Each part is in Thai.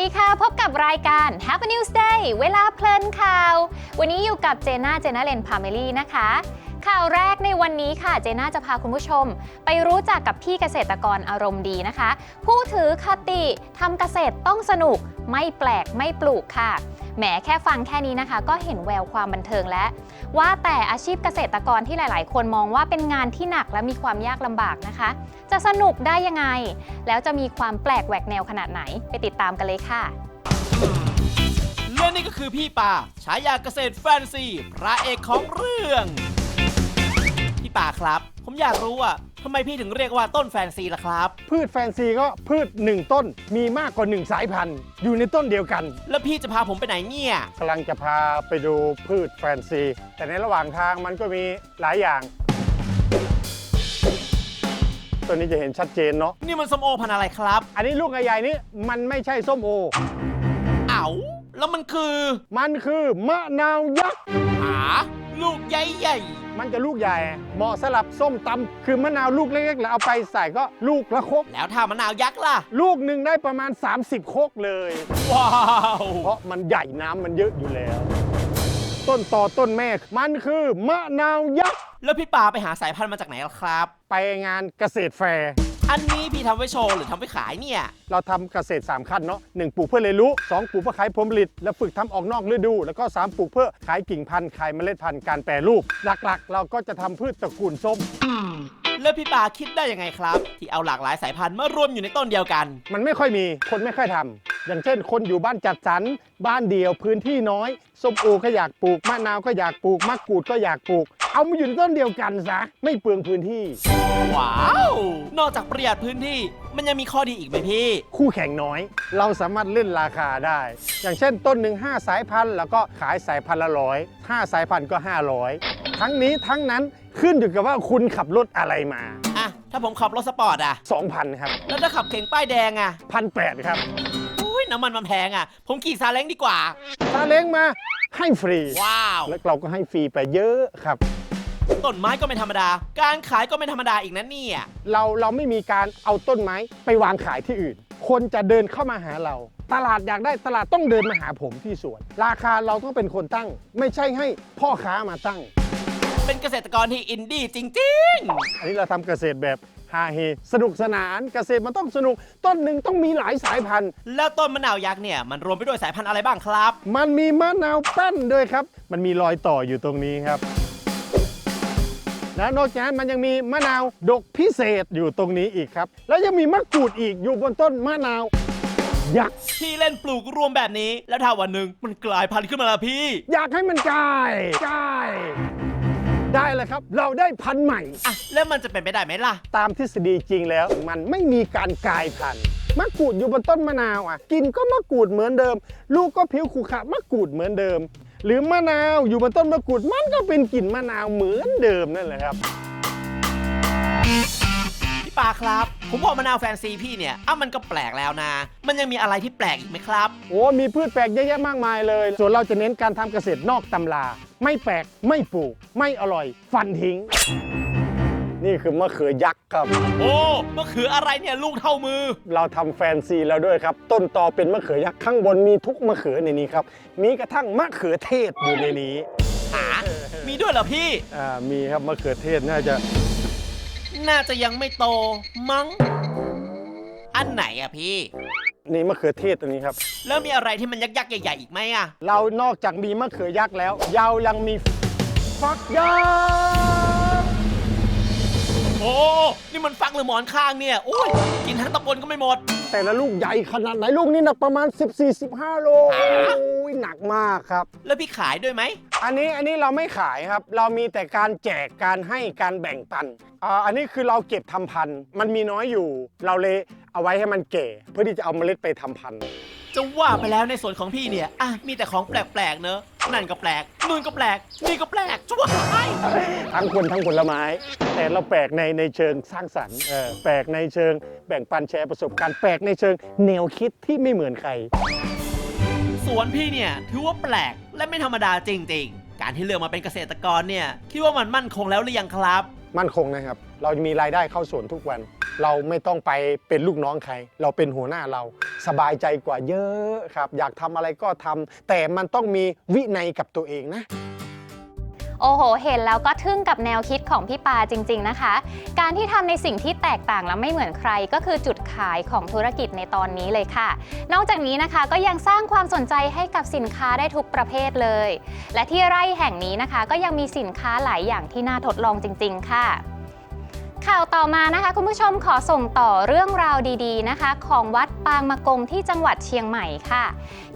ดีค่ะ พบกับรายการ Happy News Day เวลาเพลินข่าว วันนี้อยู่กับเจน่าเจน่าเลนพาเมลี่นะคะ ข่าวแรกในวันนี้ค่ะเจน่าจะพาคุณผู้ชม ไปรู้จักกับพี่เกษตรกรอารมณ์ดีนะคะ ผู้ถือคติทำเกษตรต้องสนุก ไม่แปลกไม่ปลูกค่ะแหมแค่ฟังแค่นี้นะคะ ก็เห็นแววความบันเทิงแล้ว ว่าแต่อาชีพเกษตรกรที่หลาย ๆ คนมองว่าเป็นงานที่หนักและมีความยากลำบากนะคะ จะสนุกได้ยังไง แล้วจะมีความแปลกแหวกแนวขนาดไหนไปติดตามกันเลยค่ะและนี่ก็คือพี่ป่าฉายาเกษตรแฟนซีพระเอกของเรื่อง พี่ป่าครับ ผมอยากรู้อะทำไมพี่ถึงเรียกว่าต้นแฟนซีล่ะครับ พืชแฟนซีก็พืชหนึ่งต้นมีมากกว่าหนึ่งสายพันธุ์ อยู่ในต้นเดียวกันแล้วพี่จะพาผมไปไหนเนี่ยกำลังจะพาไปดูพืชแฟนซี แต่ในระหว่างทางมันก็มีหลายอย่าง ตัวนี้จะเห็นชัดเจนเนาะนี่มันส้มโอพันธุ์อะไรครับอันนี้ลูกใหญ่ๆนี้มันไม่ใช่ส้มโอ เอ้าแล้วมันคือมันคือมะนาวยักษ์หาลูกใหญ่ มันจะลูกใหญ่ เหมาะสำหรับส้มตำคือมะนาวลูกเล็กๆแล้วเอาไปใส่ก็ลูกละครกๆแล้วถ้ามะนาวยักษ์ล่ะ ลูกหนึ่งได้ประมาณ 30 โคกเลย ว้าว เพราะมันใหญ่น้ำมันเยอะอยู่แล้ว ต้นต่อต้นแม่ มันคือมะนาวยักษ์ แล้วพี่ป่าไปหาสายพันธุ์มาจากไหนล่ะครับ ไปงานเกษตรแฟร์ อันนี้พี่ทำไว้โชว์หรือทำไว้ขายเนี่ย เราทำเกษตร 3 ขั้นเนาะหนึ่งปลูกเพื่อเรียนรู้ 2 ปลูกเพื่อขายผลผลิต แล้วฝึกทำออกนอกฤดู แล้วก็ 3 ปลูกเพื่อขายกิ่งพันธุ์ขายเมล็ดพันธุ์การแปรรูป หลักๆ เราก็จะทำพืชตระกูลส้ม แล้วพี่ป่าคิดได้ยังไงครับ ที่เอาหลากหลายสายพันธุ์มารวมอยู่ในต้นเดียวกัน มันไม่ค่อยมี คนไม่ค่อยทำ อย่างเช่น คนอยู่บ้านจัดสรร บ้านเดียวพื้นที่น้อย ส้มโอก็อยากปลูก มะนาวก็อยากปลูก มะกรูดก็อยากปลูก เอามาอยู่ในต้นเดียวกันซะ ไม่เปลืองพื้นที่ ว้าว นอกจากประหยัดพื้นที่ มันยังมีข้อดีอีกไหมพี่ คู่แข่งน้อย เราสามารถเล่นราคาได้ อย่างเช่นต้นหนึ่ง5 สายพันธุ์แล้วก็ขายสายพันธุ์ละร้อยห้าสายพันธุ์ก็ 500 ทั้งนี้ทั้งนั้นขึ้นอยู่กับว่าคุณขับรถอะไรมาอะ ถ้าผมขับรถสปอร์ตอะ 2,000ครับแล้วถ้าขับเข่งป้ายแดงอะพันแครับอุ้ยน้ำมันมันแพงอะ ผมขี่ซาเล้งดีกว่า ซาเล้งมาให้ฟรี ว้าว แล้วเราก็ให้ฟรีไปเยอะครับ ต้นไม้ก็ไม่ธรรมดา การขายก็ไม่ธรรมดาอีกนะเนี่ย เราเราไม่มีการเอาต้นไม้ไปวางขายที่อื่น คนจะเดินเข้ามาหาเรา ตลาดอยากได้ตลาดต้องเดินมาหาผมที่สวน ราคาเราต้องเป็นคนตั้ง ไม่ใช่ให้พ่อค้ามาตั้ง เป็นเกษตรกรที่อินดี้จริง อันนี้เราทำเกษตรแบบฮาเฮสนุกสนานเกษตรมันต้องสนุก ต้นหนึ่งต้องมีหลายสายพันธุ์ ๆ แล้วต้นมะนาวยักษ์เนี่ยมันรวมไปด้วยสายพันธุ์อะไรบ้างครับ มันมีมะนาวแป้นด้วยครับ มันมีรอยต่ออยู่ตรงนี้ครับ และนอกจากนั้นมันยังมีมะนาวดกพิเศษอยู่ตรงนี้อีกครับ แล้วยังมีมะกรูดอีกอยู่บนต้นมะนาวยักษ์ที่เล่นปลูกรวมแบบนี้ แล้วถ้าวันหนึ่งมันกลายพันธุ์ขึ้นมาละพี่ อยากให้มันกลายกลายได้เลยครับ เราได้พันธุ์ใหม่ อะ แล้วมันจะเป็นไปได้ไหมล่ะ ตามทฤษฎีจริงแล้ว มันไม่มีการกลายพันธุ์มะกรูดอยู่บนต้นมะนาวอะ กินก็มะกรูดเหมือนเดิม ลูกก็ผิวขรุขระมะกรูดเหมือนเดิม หรือมะนาวอยู่บนต้นมะกรูดมันก็เป็นกลิ่นมะนาวเหมือนเดิมนั่นแหละครับ พี่ปาครับ ผมบอกมะนาวแฟนซีพี่เนี่ยอ้ามันก็แปลกแล้วนะ มันยังมีอะไรที่แปลกอีกไหมครับ โอ้มีพืชแปลกเยอะแยะมากมายเลย ส่วนเราจะเน้นการทำเกษตรนอกตำรา ไม่แปลกไม่ปลูก ไม่อร่อย ฟันทิ้ง นี่คือมะเขือยักษ์ครับ โอ้มะเขืออะไรเนี่ยลูกเท่ามือ เราทำแฟนซีแล้วด้วยครับ ต้นตอเป็นมะเขือยักษ์ข้างบนมีทุกมะเขือในนี้ครับ มีกระทั่งมะเขือเทศอยู่ในนี้หามีด้วยเหรอพี่ อ่า มีครับมะเขือเทศน่าจะ น่าจะยังไม่โตมั้ง อันไหนอะพี่ นี่มะเขือเทศตัวนี้ครับ แล้วมีอะไรที่มันยักษ์ๆใหญ่ๆอีกไหมอะเรานอกจากมีมะเขือยักษ์แล้ว เรายังมีฟักยักษ์ โอ้นี่มันฟักหรือหมอนข้างเนี่ยโอ้ยกินทั้งตำบลก็ไม่หมด แต่ละลูกใหญ่ขนาดไหนลูกนี้หนักประมาณ 14-15 โลฮะโอ้ยหนักมากครับ แล้วพี่ขายด้วยไหม อันนี้อันนี้เราไม่ขายครับ เรามีแต่การแจกการให้การแบ่งปันอ่าอันนี้คือเราเก็บทำพันธุ์มันมีน้อยอยู่ เราเลยเอาไว้ให้มันแก่ เพื่อที่จะเอาเมล็ดไปทำพันธุ์ จะว่าไปแล้วในส่วนของพี่เนี่ยอะมีแต่ของแปลกๆเนอะ นั่นก็แปลกนู่นก็แปลกนี่ก็แปลกช่วยทั้งคนทั้งผลไม้ แต่เราแปลกในในเชิงสร้างสรรค์เออแปลกในเชิงแบ่งปันแชร์ประสบการณ์แปลกในเชิงแนวคิดที่ไม่เหมือนใคร สวนพี่เนี่ยถือว่าแปลกและไม่ธรรมดาจริง ๆ การที่เลือกมาเป็นเกษตรกรเนี่ยคิดว่ามันมั่นคงแล้วหรือยังครับ มั่นคงนะครับ เรามีรายได้เข้าสวนทุกวัน เราไม่ต้องไปเป็นลูกน้องใคร เราเป็นหัวหน้าเราสบายใจกว่าเยอะครับ อยากทำอะไรก็ทำแต่มันต้องมีวินัยกับตัวเองนะ โอ้โห เห็นแล้วก็ทึ่งกับแนวคิดของพี่ปาจริง ๆนะคะ การที่ทำในสิ่งที่แตกต่างและไม่เหมือนใครก็คือจุดขายของธุรกิจในตอนนี้เลยค่ะ นอกจากนี้นะคะก็ยังสร้างความสนใจให้กับสินค้าได้ทุกประเภทเลย และที่ไร่แห่งนี้นะคะ ก็ยังมีสินค้าหลายอย่างที่น่าทดลองจริง ๆ ค่ะ ข่าวต่อมานะคะ คุณผู้ชมขอส่งต่อเรื่องราวดีๆนะคะ ของวัดปางมะกงที่จังหวัดเชียงใหม่ค่ะ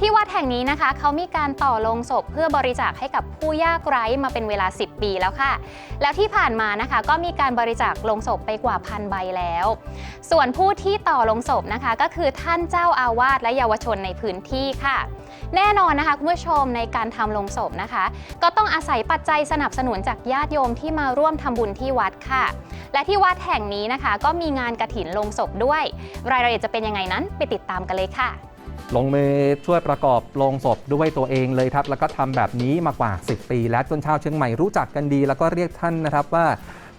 ที่วัดแห่งนี้นะคะเขามีการต่อลงศพเพื่อบริจาคให้กับผู้ยากไร้มาเป็นเวลา 10 ปีแล้วค่ะ แล้วที่ผ่านมานะคะ ก็มีการบริจาคลงศพไปกว่าพันใบแล้ว ส่วนผู้ที่ต่อลงศพนะคะ ก็คือท่านเจ้าอาวาสและเยาวชนในพื้นที่ค่ะ แน่นอนนะคะคุณผู้ชมในการทำโลงศพนะคะ ก็ต้องอาศัยปัจจัยสนับสนุนจากญาติโยมที่มาร่วมทำบุญที่วัดค่ะ และที่วัดแห่งนี้นะคะ ก็มีงานกระถินลงศพด้วย รายละเอียดจะเป็นยังไงนั้นไปติดตามกันเลยค่ะ ลงมือช่วยประกอบโลงศพด้วยตัวเองเลยครับ แล้วก็ทำแบบนี้มากว่า 10 ปี และจนชาวเชียงใหม่รู้จักกันดี แล้วก็เรียกท่านนะครับว่า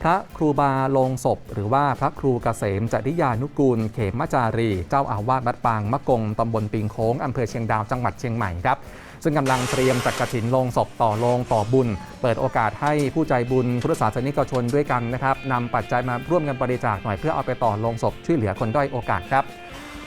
พระครูบาลงศพ หรือว่าพระครูเกษมจริยานุกูล เขมจารี เจ้าอาวาสวัดปางมะกงตำบลปิงโค้งอำเภอเชียงดาวจังหวัดเชียงใหม่ครับ ซึ่งกำลังเตรียมจัดกระถินลงศพต่อลงต่อบุญ เปิดโอกาสให้ผู้ใจบุญพุทธศาสนิกชนด้วยกันนะครับนำปัจจัยมาร่วมกันบริจาคหน่อยเพื่อเอาไปต่อลงศพช่วยเหลือคนด้อยโอกาสครับ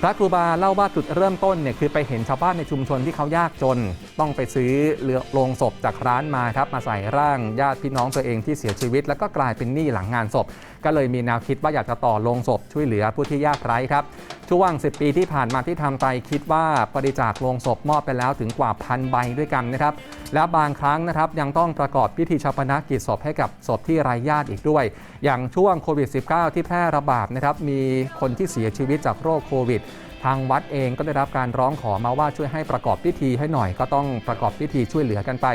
พระครูบาเล่าว่าจุดเริ่มต้นเนี่ยคือไปเห็นชาวบ้านในชุมชนที่เขายากจน ต้องไปซื้อเรือโลงศพจากร้านมาครับมาใส่ร่างญาติพี่น้องตัวเองที่เสียชีวิต แล้วก็กลายเป็นหนี้หลังงานศพ ก็เลยมีแนวคิดว่าอยากจะต่อโลงศพช่วยเหลือผู้ที่ยากไร้ครับช่วง 10 ปีที่ผ่านมาที่ทำไปคิดว่าบริจาคโลงศพมอบไปแล้วถึงกว่าพันใบด้วยกันนะครับ แล้วบางครั้งนะครับยังต้องประกอบพิธีชาปนกิจศพให้กับศพที่ไร้ญาติอีกด้วย อย่างช่วงโควิด -19 ที่แพร่ระบาดนะครับมีคนที่เสียชีวิตจากโรคโควิด ทางวัดเองก็ได้รับการร้องขอมาว่าช่วยให้ประกอบพิธีให้หน่อยก็ต้องประกอบพิธีช่วยเหลือกันไป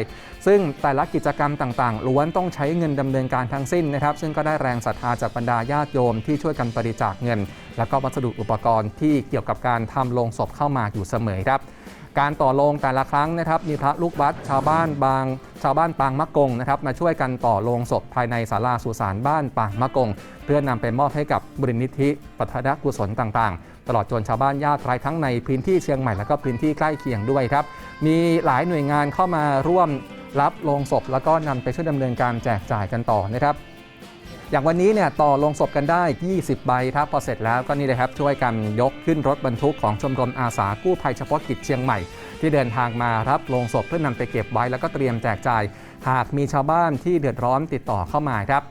ซึ่งแต่ละกิจกรรมต่างๆล้วนต้องใช้เงินดำเนินการทั้งสิ้นนะครับ ซึ่งก็ได้แรงศรัทธาจากบรรดาญาติโยมที่ช่วยกันบริจาคเงิน แล้วก็วัสดุอุปกรณ์ที่เกี่ยวกับการทำโลงศพเข้ามาอยู่เสมอครับการต่อโลงแต่ละครั้งนะครับมีพระลูกวัดชาวบ้านบาง ชาวบ้านปางมะกงนะครับมาช่วยกันต่อโลงศพภายในศาลาสุสานบ้านปางมะกง เพื่อนำไปมอบให้กับมูลนิธิปัทดกุศลต่างๆ ลอดจนชาวบ้านยากไร้ทั้งในพื้นที่เชียงใหม่และก็พื้นที่ใกล้เคียงด้วยครับ มีหลายหน่วยงานเข้ามาร่วมรับโลงศพ แล้วก็นำไปช่วยดำเนินการแจกจ่ายกันต่อนะครับ อย่างวันนี้เนี่ยต่อลงศพกันได้ 20 ใบครับพอเสร็จแล้วก็นี่เลยครับช่วยกันยกขึ้นรถบรรทุกของชมรมอาสากู้ภัยเฉพาะกิจเชียงใหม่ ที่เดินทางมารับโลงศพเพื่อนำไปเก็บไว้แล้วก็เตรียมแจกจ่ายหากมีชาวบ้านที่เดือดร้อนติดต่อเข้ามาครับ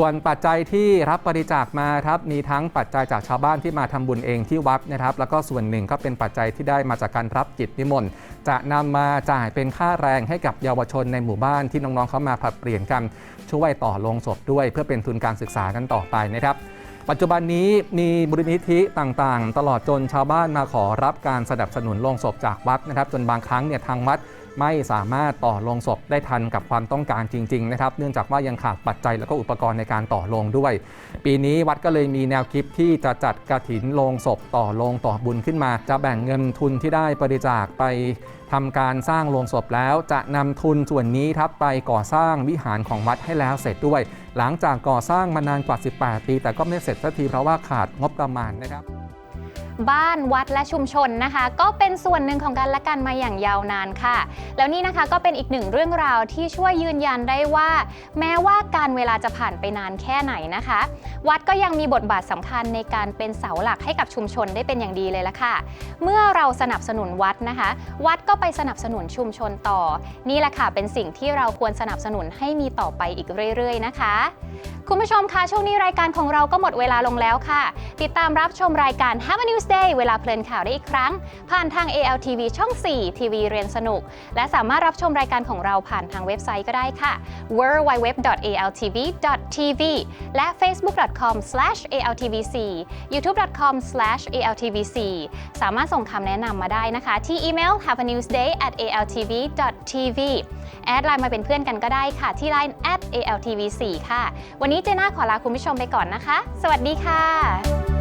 ส่วนปัจจัยที่รับบริจาคมาครับมีทั้งปัจจัยจากชาวบ้านที่มาทำบุญเองที่วัดนะครับ แล้วก็ส่วนหนึ่งก็เป็นปัจจัยที่ได้มาจากการรับกิจนิมนต์จะนำมาจ่ายเป็นค่าแรงให้กับเยาวชนในหมู่บ้านที่น้องๆเขามาผลัดเปลี่ยนกันช่วยต่อลงศพด้วย เพื่อเป็นทุนการศึกษากันต่อไปนะครับปัจจุบันนี้มีมูลนิธิต่างๆ ตลอดจนชาวบ้านมาขอรับการสนับสนุนโลงศพจากวัดนะครับ จนบางครั้งเนี่ยทางวัด ไม่สามารถต่อลงศพได้ทันกับความต้องการจริงๆนะครับเนื่องจากว่ายังขาดปัจจัยและก็อุปกรณ์ในการต่อลงด้วย ปีนี้วัดก็เลยมีแนวคิดที่จะจัดกระถินลงศพต่อลงต่อบุญขึ้นมา จะแบ่งเงินทุนที่ได้บริจาคไปทำการสร้างโลงศพแล้วจะนำทุนส่วนนี้ครับไปก่อสร้างวิหารของวัดให้แล้วเสร็จด้วย หลังจากก่อสร้างมานานกว่า 18 ปี แต่ก็ไม่เสร็จสักทีเพราะว่าขาดงบประมาณนะครับ บ้านวัดและชุมชนนะคะ ก็เป็นส่วนหนึ่งของกันและกันมาอย่างยาวนานค่ะ แล้วนี่นะคะก็เป็นอีกหนึ่งเรื่องราวที่ช่วยยืนยันได้ว่า แม้ว่าการเวลาจะผ่านไปนานแค่ไหนนะคะ วัดก็ยังมีบทบาทสำคัญในการเป็นเสาหลักให้กับชุมชนได้เป็นอย่างดีเลยละค่ะ เมื่อเราสนับสนุนวัดนะคะ วัดก็ไปสนับสนุนชุมชนต่อ นี่แหละค่ะเป็นสิ่งที่เราควรสนับสนุนให้มีต่อไปอีกเรื่อย ๆ นะคะ คุณผู้ชมคะช่วงนี้รายการของเราก็หมดเวลาลงแล้วค่ะ ติดตามรับชมรายการ Have a News Day เวลาเพลินข่าวได้อีกครั้ง ผ่านทาง ALTV ช่อง 4 ทีวีเรียนสนุก และสามารถรับชมรายการของเราผ่านทางเว็บไซต์ก็ได้ค่ะ www.altv.tv และ facebook.com/altvc youtube.com/altvc สามารถส่งคำแนะนำมาได้นะคะ ที่อีเมล have a news day at altv.tv แอดไลน์มาเป็นเพื่อนกันก็ได้ค่ะ ที่ไลน์ at altv4 ค่ะ วันนี้เจน่าขอลาคุณผู้ชมไปก่อนนะคะ สวัสดีค่ะ